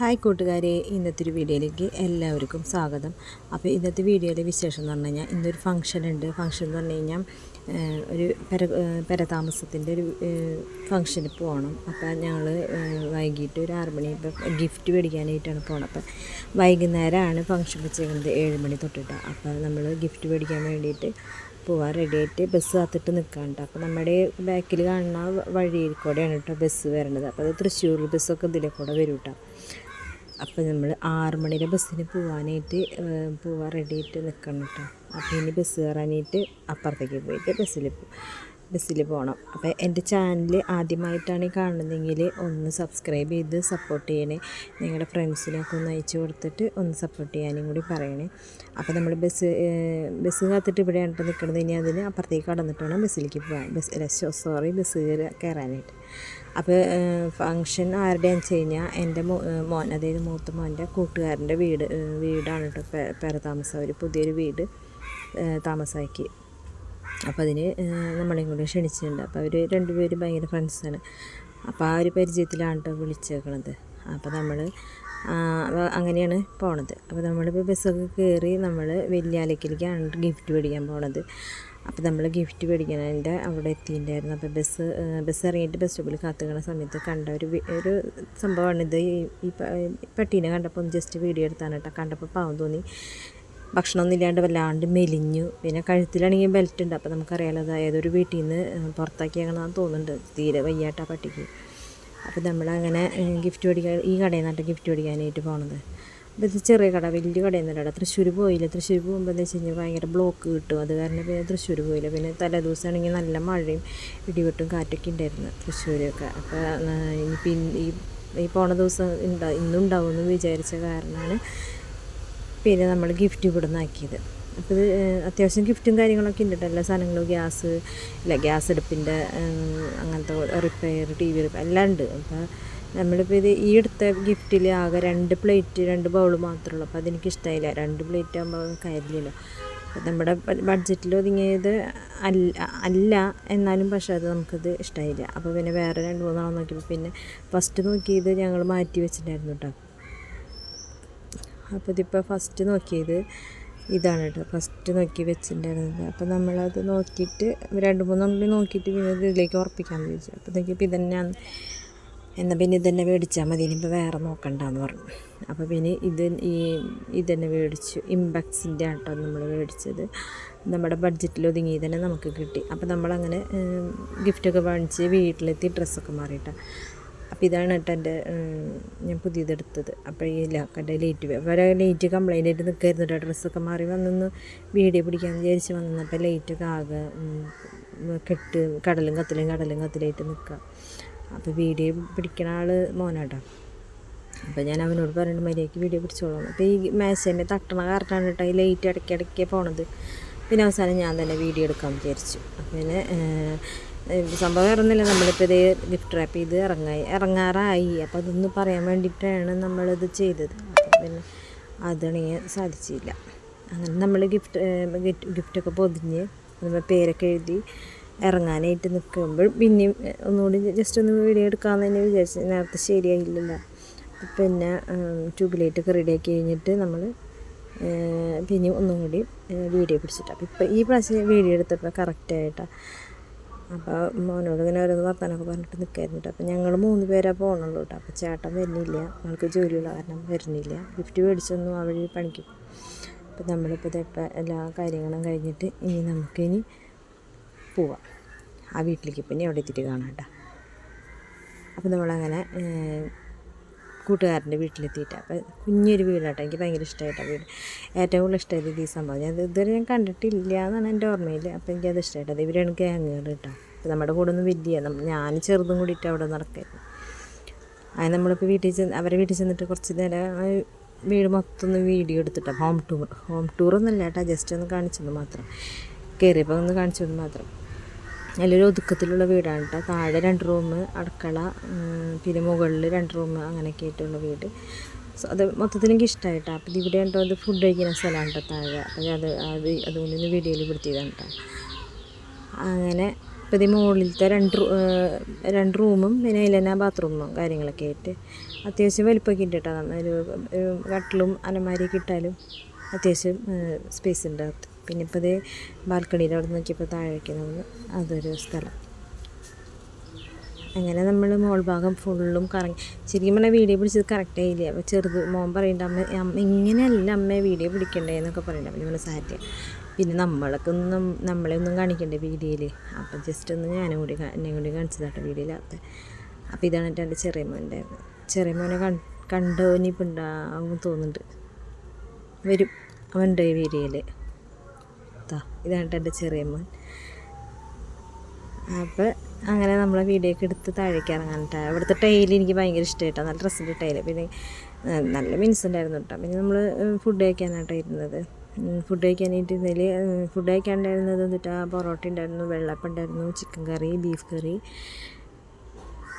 Hi കൂട്ടുകാരെ ഇന്നത്തെ ഒരു വീഡിയോയിലേക്ക് എല്ലാവർക്കും സ്വാഗതം. അപ്പോൾ ഇന്നത്തെ വീഡിയോയിലെ വിശേഷം എന്ന് പറഞ്ഞു കഴിഞ്ഞാൽ ഇന്നൊരു ഫംഗ്ഷൻ ഉണ്ട്. ഫംഗ്ഷൻ എന്ന് പറഞ്ഞു കഴിഞ്ഞാൽ ഒരു പെര പെരതാമസത്തിന്റെ ഒരു ഫംഗ്ഷന് പോകണം. അപ്പോൾ ഞങ്ങൾ വൈകിട്ട് ഒരു ആറ് മണി ഇപ്പം ഗിഫ്റ്റ് മേടിക്കാനായിട്ടാണ് പോകണം അപ്പം വൈകുന്നേരമാണ് ഫംഗ്ഷൻ വെച്ചേക്കുന്നത് ഏഴ് മണി തൊട്ടിട്ട്. അപ്പോൾ നമ്മൾ ഗിഫ്റ്റ് മേടിക്കാൻ വേണ്ടിയിട്ട് പോവാൻ റെഡിയായിട്ട് ബസ് കാത്തിട്ട് നിൽക്കാണ്ട് അപ്പോൾ നമ്മുടെ ബാക്കിൽ കാണുന്ന വഴിയിൽ കൂടെയാണ് കേട്ടോ ബസ് വരേണ്ടത് അപ്പോൾ അത് തൃശ്ശൂർ ബസ്സൊക്കെ ഇതിലെ കൂടെ വരും കേട്ടോ അപ്പോൾ നമ്മൾ ആറ് മണിയുടെ ബസ്സിന് പോകാനായിട്ട് പോവാൻ റെഡിയായിട്ട് നിൽക്കണം കേട്ടോ. അപ്പോൾ ഇനി ബസ് കയറാനായിട്ട് അപ്പുറത്തേക്ക് പോയിട്ട് ബസ്സിൽ ബസ്സിൽ പോകണം അപ്പോൾ എന്റെ ചാനൽ ആദ്യമായിട്ടാണ് ഈ കാണുന്നതെങ്കിൽ ഒന്ന് സബ്സ്ക്രൈബ് ചെയ്ത് സപ്പോർട്ട് ചെയ്യണേ. നിങ്ങളുടെ ഫ്രണ്ട്സിനൊക്കെ ഒന്ന് അയച്ചു കൊടുത്തിട്ട് ഒന്ന് സപ്പോർട്ട് ചെയ്യാനും കൂടി പറയണേ. അപ്പോൾ നമ്മൾ ബസ് ബസ് കാത്തിട്ട് ഇവിടെയാണ് ട്ടോ നിൽക്കുന്നത് ഇനി അതിന് അപ്പുറത്തേക്ക് കടന്നിട്ട് വേണം ബസ്സിലേക്ക് പോകാൻ. ബസ് സോറി ബസ് കയറി കയറാനായിട്ട്. അപ്പോൾ ഫങ്ഷൻ ആരുടെയാണെന്ന് വെച്ച് കഴിഞ്ഞാൽ എന്റെ മോൻ അതായത് മൂത്ത മോന്റെ കൂട്ടുകാരന്റെ വീട് വീടാണ് കേട്ടോ പെ- താമസം ഒരു പുതിയൊരു വീട് താമസമാക്കി അപ്പോൾ അതിന് നമ്മളെയും കൂടി ക്ഷണിച്ചിട്ടുണ്ട്. അപ്പോൾ അവർ രണ്ടുപേരും ഭയങ്കര ഫ്രണ്ട്സാണ്. അപ്പോൾ ആ ഒരു പരിചയത്തിലാണ് കേട്ടോ വിളിച്ചേക്കണത്. അപ്പോൾ നമ്മൾ അങ്ങനെയാണ് പോണത്. അപ്പോൾ നമ്മളിപ്പോൾ ബസ്സൊക്കെ കയറി നമ്മൾ വെല്ലിയാലക്കിലേക്കാണ് ഗിഫ്റ്റ് മേടിക്കാൻ പോണത്. അപ്പോൾ നമ്മൾ ഗിഫ്റ്റ് മേടിക്കണതിന്റെ അവിടെ എത്തിയിട്ടുണ്ടായിരുന്നു. അപ്പോൾ ബസ് ബസ് ഇറങ്ങിയിട്ട് ബസ് സ്റ്റോപ്പിൽ കാത്തുക്കുന്ന സമയത്ത് കണ്ട ഒരു ഒരു സംഭവമാണിത് ഈ പട്ടീനെ കണ്ടപ്പോൾ ജസ്റ്റ് വീഡിയോ എടുത്താണ് കേട്ടോ. കണ്ടപ്പോൾ പാവം തോന്നി. ഭക്ഷണമൊന്നും ഇല്ലാണ്ട് വല്ലാണ്ട് മെലിഞ്ഞു. പിന്നെ കഴുത്തിലാണെങ്കിൽ ബെൽറ്റ് ഉണ്ട്. അപ്പോൾ നമുക്കറിയാലോ അത് ഏതൊരു വീട്ടിൽ നിന്ന് പുറത്താക്കിയാണെന്ന് തോന്നുന്നുണ്ട്. തീരെ വയ്യാട്ട പട്ടിക്ക്. അപ്പോൾ നമ്മളങ്ങനെ ഗിഫ്റ്റ് മേടിക്കാൻ ഈ കടയിൽ നിന്നാട്ട് ഗിഫ്റ്റ് മേടിക്കാനായിട്ട് പോണത്. അപ്പോൾ ഇത് ചെറിയ കട വലിയ കടയൊന്നും ഇല്ല തൃശ്ശൂർ പോയില്ല? തൃശ്ശൂർ പോകുമ്പോൾ എന്താ വെച്ച് കഴിഞ്ഞാൽ ഭയങ്കര ബ്ലോക്ക് കിട്ടും. അത് കാരണം പിന്നെ തൃശ്ശൂർ പോയില്ല. പിന്നെ തലേദിവസമാണെങ്കിൽ നല്ല മഴയും ഇടിവെട്ടും കാറ്റൊക്കെ ഉണ്ടായിരുന്നു തൃശ്ശൂരൊക്കെ. അപ്പോൾ ഇനി പിന്നെ ഈ ഈ പോണ ദിവസം ഉണ്ടാ ഇന്നും ഉണ്ടാവുമെന്ന് വിചാരിച്ച കാരണമാണ് പിന്നെ നമ്മൾ ഗിഫ്റ്റ് ഇവിടുന്ന് ആക്കിയത്. അപ്പോൾ ഇത് അത്യാവശ്യം ഗിഫ്റ്റും കാര്യങ്ങളൊക്കെ ഉണ്ട് എല്ലാ സാധനങ്ങളും ഗ്യാസ് ഇല്ല ഗ്യാസ് അടുപ്പിന്റെ അങ്ങനത്തെ റിപ്പയർ ടി വി റിപ്പയർ എല്ലാം ഉണ്ട്. അപ്പോൾ നമ്മളിപ്പോൾ ഇത് ഈ എടുത്ത ഗിഫ്റ്റിൽ ആകെ രണ്ട് പ്ലേറ്റ് രണ്ട് ബൗൾ മാത്രമേ ഉള്ളൂ. അപ്പോൾ അതെനിക്ക് ഇഷ്ടമായില്ല. രണ്ട് പ്ലേറ്റ് ആകുമ്പോൾ കാര്യമില്ലല്ലോ നമ്മുടെ ബഡ്ജറ്റിൽ ഒതുങ്ങിയത് അല്ല അല്ല. എന്നാലും പക്ഷേ അത് നമുക്കത് ഇഷ്ടമായില്ല. അപ്പോൾ പിന്നെ വേറെ രണ്ട് മൂന്നാളും നോക്കിയപ്പോൾ പിന്നെ ഫസ്റ്റ് നോക്കിയത് ഞങ്ങൾ മാറ്റി വെച്ചിട്ടുണ്ടായിരുന്നു കേട്ടോ. അപ്പോൾ ഇതിപ്പോൾ ഫസ്റ്റ് നോക്കിയത് ഇതാണ് കേട്ടോ. ഫസ്റ്റ് നോക്കി വെച്ചിട്ടുണ്ടായിരുന്നത്. അപ്പോൾ നമ്മളത് നോക്കിയിട്ട് രണ്ട് മൂന്നെണ്ണം നോക്കിയിട്ട് പിന്നെ ഇത് ഇതിലേക്ക് ഉറപ്പിക്കാൻ ചോദിച്ചു അപ്പോൾ നോക്കിയപ്പോൾ ഇതന്നെ എന്നാൽ പിന്നെ ഇതന്നെ മേടിച്ചാൽ മതി. ഇനിയിപ്പോൾ വേറെ നോക്കണ്ടെന്ന് പറഞ്ഞു. അപ്പോൾ പിന്നെ ഇത് ഈ ഇതന്നെ മേടിച്ചു. ഇമ്പാക്സിന്റെ ആട്ടോ നമ്മൾ മേടിച്ചത്. നമ്മുടെ ബഡ്ജറ്റിൽ ഒതുങ്ങി തന്നെ നമുക്ക് കിട്ടി. അപ്പോൾ നമ്മളങ്ങനെ ഗിഫ്റ്റൊക്കെ വാങ്ങിച്ച് വീട്ടിലെത്തി ഡ്രസ്സൊക്കെ മാറിയിട്ടാണ് അപ്പോൾ ഇതാണ് കേട്ടോ എന്റെ ഞാൻ പുതിയതെടുത്തത്. അപ്പോൾ ഈ ലാക്കന്റെ ലൈറ്റ് വേറെ ലൈറ്റ് കംപ്ലൈന്റ് ആയിട്ട് നിൽക്കായിരുന്നു കേട്ടോ. ഡ്രസ്സൊക്കെ മാറി വന്നൊന്ന് വീഡിയോ പിടിക്കാമെന്ന് വിചാരിച്ച് വന്നു അപ്പോൾ ലൈറ്റൊക്കെ ആകെ കെട്ട് കടലും കത്തിലും കടലും കത്തിലായിട്ട് നിൽക്കുക അപ്പോൾ വീഡിയോ പിടിക്കണ ആൾ മോനാട്ടോ അപ്പോൾ ഞാൻ അവനോട് പറഞ്ഞിട്ട് മര്യാദയ്ക്ക് വീഡിയോ പിടിച്ചോളാം. അപ്പോൾ ഈ മേശേന്റെ തട്ടണ കാരണമാണ് കേട്ടോ ഈ ലൈറ്റ് ഇടയ്ക്ക് പോണത്. പിന്നെ അവസാനം ഞാൻ തന്നെ വീഡിയോ എടുക്കാൻ വിചാരിച്ചു. അപ്പം പിന്നെ സംഭവം ഇറന്നില്ല നമ്മളിപ്പോൾ ഇത് ഗിഫ്റ്റ് റാപ്പ് ചെയ്ത് ഇറങ്ങായി. ഇറങ്ങാറായി. അപ്പോൾ അതൊന്ന് പറയാൻ വേണ്ടിയിട്ടാണ് നമ്മളിത് ചെയ്തത്. അപ്പം പിന്നെ അതാണെങ്കിൽ സാധിച്ചില്ല. അങ്ങനെ നമ്മൾ ഗിഫ്റ്റ് ഗിഫ്റ്റൊക്കെ പൊതിഞ്ഞ് നമ്മൾ പേരൊക്കെ എഴുതി ഇറങ്ങാനായിട്ട് നിൽക്കുമ്പോൾ പിന്നെയും ഒന്നുകൂടി ജസ്റ്റ് ഒന്ന് വീഡിയോ എടുക്കാമെന്ന് തന്നെ വിചാരിച്ചു നേരത്തെ ശരിയായില്ലല്ലോ. പിന്നെ ട്യൂബിലൈറ്റൊക്കെ റെഡിയാക്കി കഴിഞ്ഞിട്ട് നമ്മൾ പിന്നെയും ഒന്നും കൂടി വീഡിയോ പിടിച്ചിട്ട് അപ്പോൾ ഇപ്പോൾ ഈ പ്രാവശ്യം വീഡിയോ എടുത്തപ്പോൾ കറക്റ്റായിട്ടാണ് അപ്പോൾ മോനോട് ഇങ്ങനെ ഓരോന്ന് വർത്താനൊക്കെ പറഞ്ഞിട്ട് നിൽക്കായിരുന്നു കേട്ടോ അപ്പോൾ ഞങ്ങൾ മൂന്ന് പേരാ പോകണുള്ളൂ കേട്ടോ അപ്പോൾ ചേട്ടൻ വരുന്നില്ല. ആൾക്ക് ജോലിയുള്ള കാരണം വരുന്നില്ല. ഗിഫ്റ്റ് മേടിച്ചൊന്നും അവൾ പണിക്കും അപ്പോൾ നമ്മളിപ്പോൾ ഇതൊക്കെ എല്ലാ കാര്യങ്ങളും കഴിഞ്ഞിട്ട് ഇനി നമുക്കിനി പോവാം. ആ വീട്ടിലേക്ക് പിന്നെ അവിടെ എത്തിയിട്ട് കാണാം കേട്ടോ അപ്പോൾ നമ്മളങ്ങനെ കൂട്ടുകാരന്റെ വീട്ടിലെത്തിയിട്ട്. അപ്പോൾ കുഞ്ഞൊരു വീടാട്ടോ. എനിക്ക് ഭയങ്കര ഇഷ്ടമായിട്ടാണ് വീട്. ഏറ്റവും കൂടുതൽ ഇഷ്ടമായത് ഈ സംഭവം. ഞാൻ ഇതുവരെ ഞാൻ കണ്ടിട്ടില്ല എന്നാണ് എന്റെ ഓർമ്മയിൽ. അപ്പോൾ എനിക്കത് ഇഷ്ടമായിട്ടത് ഇവരാണ് ഗ്യാങ്ങുകൾ കേട്ടോ. അപ്പോൾ നമ്മുടെ കൂടെ ഒന്നും വലിയ ഞാൻ ചെറുതും കൂടിയിട്ട് അവിടെ നടക്കായിരുന്നു. അത് നമ്മളിപ്പോൾ വീട്ടിൽ ചെന്ന് അവരെ വീട്ടിൽ ചെന്നിട്ട് കുറച്ച് നേരം വീട് മൊത്തം ഒന്ന് വീഡിയോ എടുത്തിട്ടാണ് ഹോം ടൂർ. ഹോം ടൂറൊന്നുമല്ല കേട്ടോ. ജസ്റ്റ് ഒന്ന് കാണിച്ചെന്ന് മാത്രം. കയറിയപ്പോൾ ഒന്ന് കാണിച്ചെന്ന് മാത്രം. നല്ലൊരു ഒതുക്കത്തിലുള്ള വീടാണ് കേട്ടോ. താഴെ രണ്ട് റൂം അടുക്കള പിന്നെ മുകളിൽ രണ്ട് റൂം അങ്ങനെയൊക്കെ ആയിട്ടുള്ള വീട്. സോ അത് മൊത്തത്തിൽ എനിക്ക് ഇഷ്ടമായിട്ടാണ് അപ്പോൾ ഇവിടെ ഉണ്ടോ അത് ഫുഡ് കഴിക്കുന്ന സ്ഥലമാണ് കേട്ടോ താഴെ. അപ്പോൾ അത് അത് അതുകൊണ്ട് വീഡിയോയിൽ പിടിച്ചതാണ് കേട്ടോ. അങ്ങനെ ഇപ്പോൾ ഇത് മുകളിലത്തെ രണ്ട് രണ്ട് റൂമും പിന്നെ അതിൽ തന്നെ ബാത്റൂമും കാര്യങ്ങളൊക്കെ ആയിട്ട് അത്യാവശ്യം വലിപ്പമൊക്കെ ഉണ്ട് കേട്ടോ. ഒരു കട്ടിലും അലമാരിയൊക്കെ ഇട്ടാലും അത്യാവശ്യം സ്പേസ് ഉണ്ട് പിന്നെ ഇപ്പോൾ ഇത് ബാൽക്കണിയിൽ അവിടെ നോക്കിയപ്പോൾ താഴേക്ക് നമ്മൾ അതൊരു സ്ഥലം. അങ്ങനെ നമ്മൾ മോൾ ഭാഗം ഫുള്ളും കറങ്ങി. ശരിക്കും പറഞ്ഞാൽ വീഡിയോ പിടിച്ചത് കറക്റ്റ് ആയില്ല? അപ്പോൾ ചെറുത് മോൻ പറയേണ്ട അമ്മ ഇങ്ങനെയല്ല അമ്മ വീഡിയോ പിടിക്കണ്ടേ എന്നൊക്കെ പറയണ്ട. അപ്പോൾ നമ്മൾ സാറ്റ്. പിന്നെ നമ്മളൊക്കെ ഒന്നും നമ്മളെ ഒന്നും കാണിക്കണ്ടേ വീഡിയോയിൽ അപ്പം ജസ്റ്റ് ഒന്ന് ഞാനും കൂടി എന്നെ കൂടി കാണിച്ചതാട്ടോ വീഡിയോയിലകത്ത്. അപ്പോൾ ഇതാണ് എന്റെ എന്റെ ചെറിയ മോന്റെ ചെറിയ മോനെ കണ്ടോ ഇനിയിപ്പോൾ ഉണ്ടാവും തോന്നുന്നുണ്ട്. വരും. അവന്റെ വീഡിയോയിൽ ഇതാണ് എന്റെ ചെറിയ മോൻ. അപ്പോൾ അങ്ങനെ നമ്മളെ വീഡിയോ ഒക്കെ എടുത്ത് താഴേക്ക് ഇറങ്ങാനിട്ടാ ഇവിടുത്തെ ടൈൽ എനിക്ക് ഭയങ്കര ഇഷ്ടമായിട്ടാണ് നല്ല ഡ്രസ്സിന്റെ ടൈൽ പിന്നെ നല്ല മിൻസ് ഉണ്ടായിരുന്നു കേട്ടോ. പിന്നെ നമ്മൾ ഫുഡ് കഴിക്കാനായിട്ടോ ഇരുന്നത്. ഫുഡ് കഴിക്കാനായിട്ട് ഇരുന്നതിൽ ഫുഡ് കഴിക്കാനുണ്ടായിരുന്നത് എന്നിട്ട് പൊറോട്ട ഉണ്ടായിരുന്നു വെള്ളപ്പം ഉണ്ടായിരുന്നു chicken curry beef curry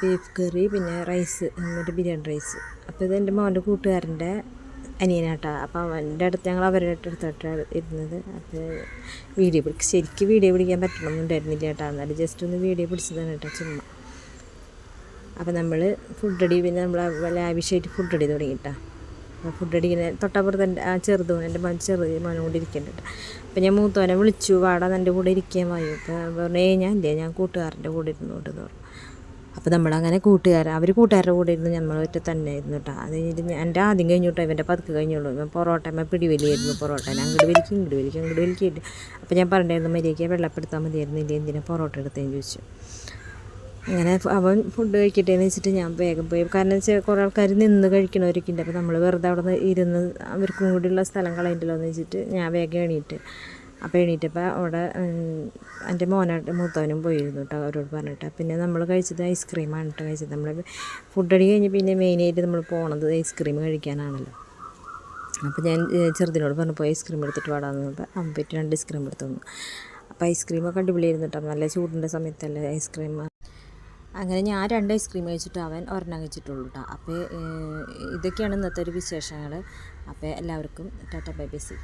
beef curry പിന്നെ റൈസ് എന്നിട്ട് ബിരിയാണി റൈസ് അപ്പോൾ ഇത് എന്റെ മോന്റെ കൂട്ടുകാരന്റെ അനിയനാട്ടാ. അപ്പോൾ അവന്റെ അടുത്ത് ഞങ്ങൾ അവരുടെ അടുത്തോട്ടാണ് ഇരുന്നത്. അപ്പോൾ വീഡിയോ പിടിക്കും ശരിക്കും വീഡിയോ പിടിക്കാൻ പറ്റണമെന്നുണ്ടായിരുന്നില്ല കേട്ടോ. എന്നാലും ജസ്റ്റ് ഒന്ന് വീഡിയോ പിടിച്ചതാണ് കേട്ടോ ചുമ്മാ. അപ്പോൾ നമ്മൾ ഫുഡ് അടി പിന്നെ നമ്മൾ ലാവിഷായിട്ട് ഫുഡ് അടി തുടങ്ങിയിട്ടാ അപ്പോൾ ഫുഡ് അടിക്കുന്ന തൊട്ടപ്പുറത്ത് എന്റെ ആ ചെറുതും എന്റെ മകൻ ചെറിയ മോനും കൂടി ഇരിക്കുന്നുണ്ട് അപ്പോൾ ഞാൻ മൂത്തോനെ വിളിച്ചു. വാടാ എന്റെ കൂടെ ഇരിക്കാൻ വായു? അപ്പോൾ പറഞ്ഞു ഞാൻ ഇല്ലേ? ഞാൻ കൂട്ടുകാരന്റെ കൂടെ എന്ന് പറഞ്ഞു. അപ്പോൾ നമ്മളങ്ങനെ കൂട്ടുകാർ അവർ കൂട്ടുകാരുടെ കൂടെ ഇരുന്ന് നമ്മൾ ഒറ്റ തന്നെ ആയിരുന്നു കേട്ടോ അത് കഴിഞ്ഞിട്ട് എന്റെ ആദ്യം കഴിഞ്ഞു കേട്ടോ ഇവന്റെ പതുക്കെ കഴിഞ്ഞുള്ളൂ. ഇവൻ പൊറോട്ടമ്മ പൊറോട്ട. ഞാൻ അങ്ങോട്ട് വലിക്കും ഇങ്ങോട്ട് വലിക്കും അങ്ങോട്ട് വലിക്കിയിട്ട് അപ്പോൾ ഞാൻ പറഞ്ഞിരുന്നു മര്യാദയ്ക്ക് വെള്ളപ്പെടുത്താൻ മതിയായിരുന്നില്ല എന്തിനാ പൊറോട്ട എടുത്തേന്ന് ചോദിച്ചു. അങ്ങനെ അവൻ ഫുഡ് കഴിക്കട്ടെ എന്ന് വെച്ചിട്ട് ഞാൻ വേഗം പോയി. കാരണം വെച്ചാൽ കുറേ ആൾക്കാർ നിന്ന് കഴിക്കണവരൊക്കെ ഉണ്ട് അപ്പോൾ നമ്മൾ വെറുതെ അവിടെ നിന്ന് ഇരുന്ന് അവർക്കും കൂടിയുള്ള സ്ഥലം കളയണ്ടല്ലോ എന്ന് വെച്ചിട്ട് ഞാൻ വേഗം എണീറ്റ് അപ്പോൾ എണീറ്റപ്പോൾ അവിടെ എന്റെ മോനായിട്ട് മൂത്തവനും പോയിരുന്നു കേട്ടോ അവരോട് പറഞ്ഞിട്ട്. പിന്നെ നമ്മൾ കഴിച്ചത് ഐസ്ക്രീമാണ് കേട്ടോ കഴിച്ചത്. നമ്മൾ ഫുഡ് അടി കഴിഞ്ഞ് പിന്നെ മെയിനായിട്ട് നമ്മൾ പോണത് ഐസ്ക്രീം കഴിക്കാനാണല്ലോ. അപ്പോൾ ഞാൻ ചെറുതിനോട് പറഞ്ഞപ്പോൾ ഐസ്ക്രീം എടുത്തിട്ട് വാടാന്ന് പറഞ്ഞപ്പോൾ അവൻ പറ്റി രണ്ട് ഐസ്ക്രീം എടുത്തു തന്നു. അപ്പോൾ ഐസ്ക്രീമൊക്കെ അടിപൊളിയായിരുന്നു കേട്ടോ നല്ല ചൂടിന്റെ സമയത്തല്ലേ ഐസ്ക്രീം അങ്ങനെ ഞാൻ രണ്ട് ഐസ്ക്രീം കഴിച്ചിട്ട് അവൻ ഒരെണ്ണം കഴിച്ചിട്ടുള്ളൂ കേട്ടോ അപ്പോൾ ഇതൊക്കെയാണ് ഇന്നത്തെ ഒരു വിശേഷങ്ങൾ അപ്പോൾ എല്ലാവർക്കും ടാറ്റ ബൈ ബൈ സി.